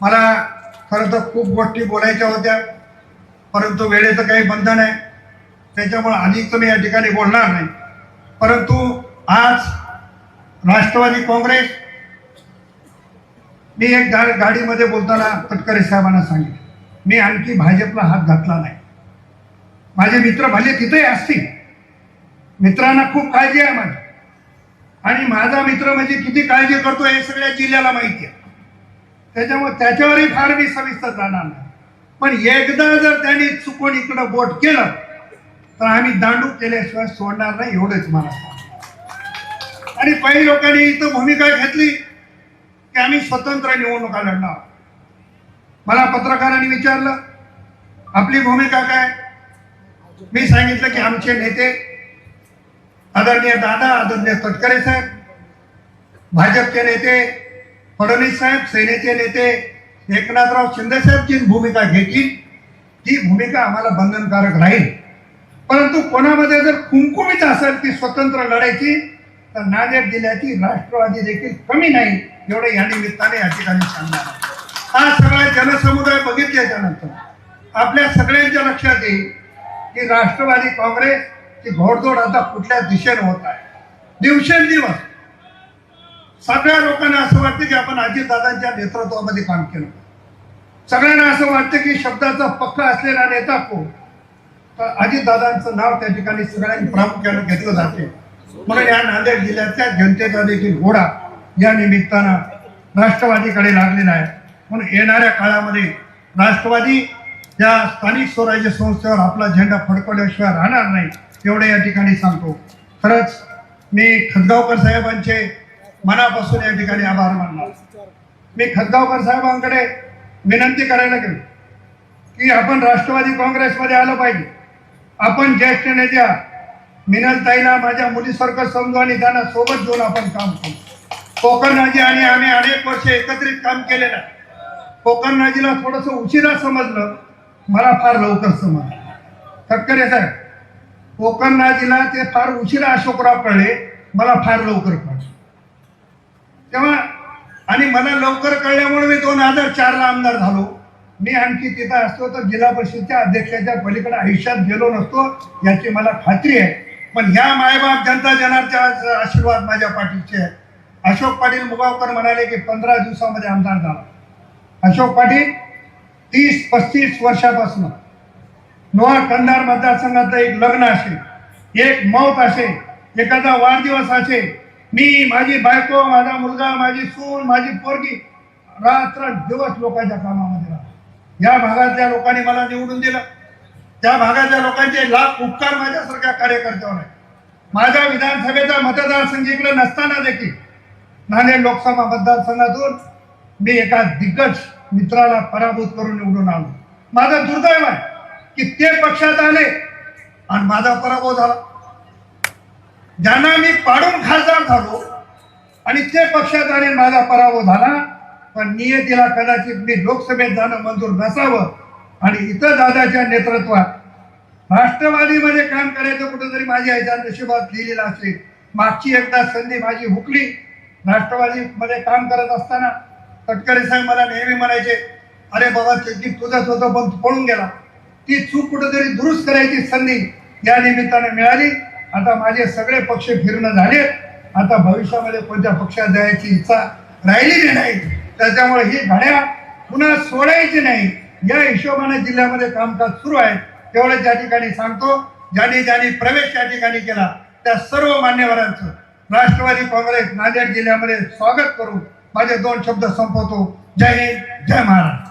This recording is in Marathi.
मला खरं तर खूप गोष्टी बोलायच्या होत्या परंतु वेळेचं काही बंधन आहे. त्याच्यामुळे अधिक तर मी या ठिकाणी बोलणार नाही. परंतु आज राष्ट्रवादी काँग्रेस मी एक गा गाडीमध्ये बोलताना तटकरे साहेबांना सांगितलं. मी आणखी भाजपला हात घातला नाही. माझे मित्र भले तिथेही असतील. मित्रांना खूप काळजी आहे माझी. आणि माझा मित्र म्हणजे किती काळजी करतो हे सगळ्या जिल्ह्याला माहिती आहे. त्याच्यामुळे त्याच्यावरही फार मी सविस्तर जाणार नाही. पण एकदा जर त्यांनी चुकून इकडं बोट केलं तर आम्ही दांडू केल्याशिवाय सोडणार नाही एवढंच मला आणि काही लोकांनी इथं भूमिका घेतली की आम्ही स्वतंत्र निवडणुका लढणार. मला पत्रकारांनी विचारलं आपली भूमिका काय? मी सांगितलं की आमचे नेते आदरणीय दादा आदरणीय तटकरे साहेब भाजपचे नेते फडणवीस साहेब सेनेचे नेते एकनाथराव शिंदेसाहेब जी भूमिका घेतील. ती भूमिका आम्हाला बंधनकारक राहील. परंतु कोणामध्ये जर कुंकुमीत असेल ती स्वतंत्र लढायची तर नांदेड जिल्ह्याची राष्ट्रवादी देखील कमी नाही एवढं या निमित्ताने या ठिकाणी सांगणार हा सगळा जनसमुदाय बघितल्याच्या नंतर आपल्या सगळ्यांच्या लक्षात येईल की राष्ट्रवादी काँग्रेस ची घोडदौड आता कुठल्या दिशेने होत आहे. दिवसेंदिवस सगळ्या लोकांना असं वाटतं की आपण अजितदादांच्या नेतृत्वामध्ये काम केलं. सगळ्यांना असं वाटतं की शब्दाचा पक्का असलेला नेता कोण? तर अजितदादांचं नाव त्या ठिकाणी सगळ्यांनी प्रामुख्याने घेतलं जाते. म्हणून या नांदेड जिल्ह्यातल्या जनतेचा देखील घोडा या निमित्तानं राष्ट्रवादीकडे लागलेला आहे. म्हणून येणाऱ्या काळामध्ये राष्ट्रवादी या स्थानिक स्वराज्य संस्थेवर आपला झेंडा फडकवल्याशिवाय राहणार नाही एवढे या ठिकाणी सांगतो. खरंच मी खदगावकर साहेबांचे मनापासून या ठिकाणी आभार मानणार. मी खतगावकर साहेबांकडे विनंती करायला गेलो की आपण राष्ट्रवादी काँग्रेसमध्ये आलं पाहिजे. आपण ज्येष्ठ नेत्या मिनलताईला माझ्या मुलीसारखं समजू आणि त्यांना सोबत घेऊन आपण काम करू. कोकणनाजी आणि आम्ही अनेक वर्ष एकत्रित काम केलेलं आहे. कोकणनाजीला थोडंसं उशिरा समजलं मला फार लवकर समजलं. तटकरे साहेब कोकणनाजीला ते फार उशिरा अशोकराव कळले मला फार लवकर कळले. तेव्हा आणि मला लवकर कळल्यामुळे मी दोन हजार चारला आमदार झालो. मी आणखी तिथं असतो तर जिल्हा परिषदच्या अध्यक्षाच्या पलीकडे आयुष्यात गेलो नसतो याची मला खात्री आहे. पण ह्या मायबाप जनता जनारच्या आशीर्वाद माझ्या पाठीचे आहे. अशोक पाटील मुगावकर म्हणाले की पंधरा दिवसामध्ये आमदार झाला. अशोक पाटील तीस पस्तीस वर्षापासून लोहा कंधार मतदारसंघाचं एक लग्न असेल एक मौत असे एखादा वाढदिवस असे मी माझी बायको माझा मुलगा माझी सून माझी पोरगी रात्र दिवस लोकांच्या कामामध्ये राहतो. या भागातल्या लोकांनी मला निवडून दिलं. त्या भागातल्या लोकांचे लाख उपकार माझ्यासारख्या कार्यकर्त्यावर आहे माझ्या विधानसभेचा मतदारसंघ इकडे नसताना देखील नाणे लोकसभा मतदारसंघातून मी एका दिग्गज मित्राला पराभूत करून निवडून आलो माझं दुर्दैव आहे की ते पक्षात आले आणि माझा पराभव झाला. ज्यांना मी पाडून खासदार झालो आणि ते पक्षाद्वारे माझा पराभव झाला पण नियतीला कदाचित मी लोकसभेत जाणं मंजूर नसावं. आणि इथं दादाच्या नेतृत्वात राष्ट्रवादीमध्ये काम करायचं कुठंतरी माझ्या ह्याच्या नशिबात लिहिलेलं असेल. मागची एकदा संधी माझी हुकली. राष्ट्रवादीमध्ये काम करत असताना तटकरे साहेब मला नेहमी म्हणायचे अरे बाबा ते तुझंच होतं पण पळून गेला. ती चूक कुठंतरी दुरुस्त करायची संधी या निमित्ताने मिळाली. आता माझे सगळे पक्ष फिरणं झाले. आता भविष्यामध्ये कोणत्या पक्षात जायची इच्छा राहिलेली नाही. त्याच्यामुळे ही घड्या पुन्हा सोडायची नाही. या हिशोबाने जिल्ह्यामध्ये कामकाज सुरू आहे. तेवढं त्या ठिकाणी सांगतो ज्यांनी ज्यांनी प्रवेश त्या ठिकाणी केला त्या सर्व मान्यवरांचं. राष्ट्रवादी काँग्रेस नांदेड जिल्ह्यामध्ये स्वागत करून माझे दोन शब्द संपवतो. जय हिंद जय महाराष्ट्र.